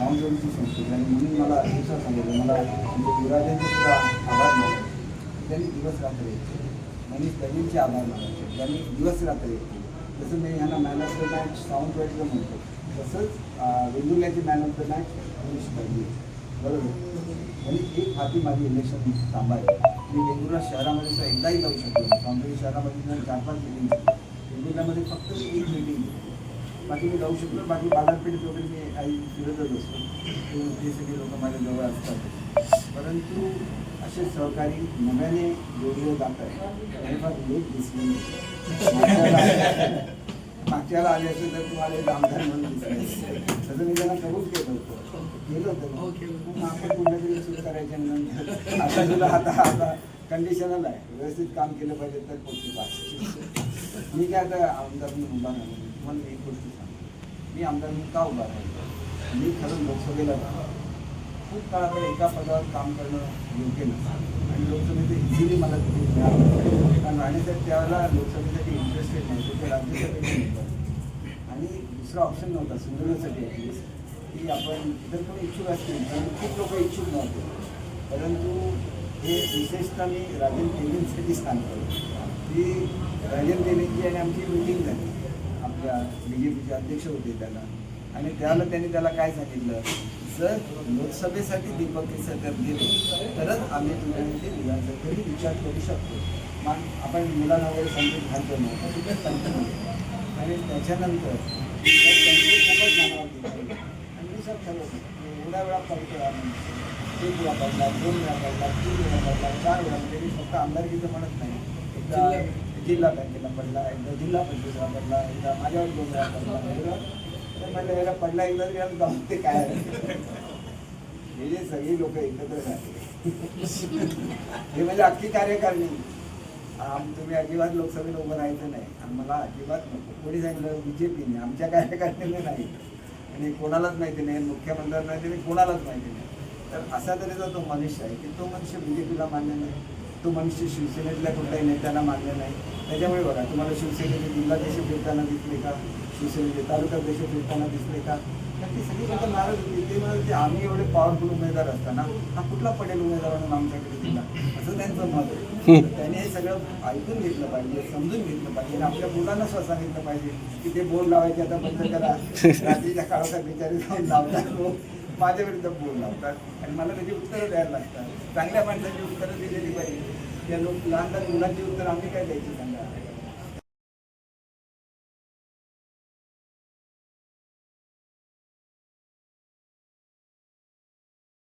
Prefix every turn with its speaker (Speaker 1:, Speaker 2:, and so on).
Speaker 1: सावंतवाडीची संस्कृती आणि म्हणून मला दिवसा सांगितलं मला म्हणजे युवराजांचे सुद्धा आभार मानायचे त्यांनी दिवस रात्र येते. आणि मनीष आभार मानायचे त्यांनी दिवस रात्र येते. जसं मी यांना मॅन ऑफ द मॅच सावंतवाडीचं म्हणतो तसंच अं, man of the match Manish Dalil बरोबर? आणि एक हाती माझी इलेक्शन थांबायला मी वेंगुर्ला शहरामध्ये सुद्धा एकदाही जाऊ शकतो नाही. सावंतवाडी शहरामध्ये जर चार पाच मिटिंग वेंगुर्ल्यामध्ये फक्त एक मिटिंग बाकी मी जाऊ शकलो बाकी बाजारपेठेत वगैरे मी काही फिरतच असतो. ते सगळे लोक माझ्या जवळ असतात. परंतु असे सहकारी नव्याने जोडले जात आहे दिसले नाही. मागच्या वेळेला आले असेल तर तुम्हाला एक आमदार म्हणून दिसले तसं मी त्यांना कबूल केलं होतं. केलं होतं. मग आपण कुठल्या तरी सुरू करायच्या नंतर आता तुला आता आता कंडिशनल आहे. व्यवस्थित काम केलं पाहिजे तर पोचू पाहिजे. मी काय आता आमदार म्हणून उभा तुम्हाला मी मी आमदार म्हणून का उभा राहिलो? मी खरं लोकसभेला खूप काळाकडे एका पदावर काम करणं योग्य नसतं. आणि लोकसभेचं इझिली मला तिथे मिळालं. कारण राणेसाहेब त्यावेळेला लोकसभेसाठी इंटरेस्टेड नव्हते. ते राज्यसभेचे आणि दुसरा ऑप्शन नव्हता सुंदरसाठी ॲटलिस्ट की आपण इतर कोणी इच्छुक असतील पण खूप लोक इच्छुक नव्हते. परंतु हे विशेषतः मी राजन तेलींसाठी सांगतो की राजन तेलींची आणि आमची मिटिंग झाली. आपल्या बी जे पीचे अध्यक्ष होते त्याला. आणि त्याला त्यांनी त्याला काय सांगितलं? जर लोकसभेसाठी दीपक केसरकर गेले तरच आम्ही तुमच्यामध्ये विधानसभेसाठी विचार करू शकतो. मग आपण मुलांना वगैरे संगीत घालतो ना. तर तिथे कंटिन्यू आणि त्याच्यानंतर त्यांची खूपच आणि मी सर ठरवतो एवढ्या वेळा पडतो आम्ही एक वेळा पडला दोन वेळा पडला तीन वेळा पडला चार वेळा म्हणजे मी फक्त आमदारकीचं म्हणत नाही. जिल्हा बँकेला पडला एकदा जिल्हा परिषदेला पडला एकदा माझ्यावर दोन वेळा पडला. एकदा तर म्हणलं पडला एकदा तरी जाऊन ते काय हे जे सगळी लोक एकत्र झाले. हे म्हणजे अख्खी कार्यकारणी. तुम्ही अजिबात लोकसभेला उभं राहायचं नाही. आणि मला अजिबात नको. कोणी सांगितलं? बी जे पीने आमच्या कार्यकारिणीने नाही. आणि कोणालाच माहिती नाही. मुख्यमंत्र्यांना माहिती नाही कोणालाच माहिती नाही. तर असा तऱ्हेचा तो मनुष्य आहे की तो मनुष्य बीजेपीला मान्य नाही. तो मनुष्य शिवसेनेतल्या कुठल्याही नेत्यांना मान्य नाही. त्याच्यामुळे बघा तुम्हाला शिवसेनेचे जिल्हाध्यक्ष फिरताना दिसले का? शिवसेनेचे तालुकाध्यक्ष फिरताना दिसले का? तर ती सगळी लोक नाराज होती. ते म्हणाले की आम्ही एवढे पॉवरफुल उमेदवार असताना हा कुठला पडेल उमेदवार म्हणून आमच्याकडे दिला? असं त्यांचं मत आहे त्याने हे सगळं ऐकून घेतलं पाहिजे समजून घेतलं पाहिजे. आणि आपल्या मुलांना स्वतः सांगितलं पाहिजे की ते बोर्ड लावायचे आता बंद करा. रात्रीच्या काळात बिचारी जाऊन लावतात. माझ्याविरुद्ध बोल लावतात आणि मला त्याची उत्तरं द्यायला लागतात. चांगल्या माणसाची उत्तरं दिलेली पाहिजे. त्या लोक लहान लहान मुलांची उत्तरं आम्ही काय द्यायची सांगा?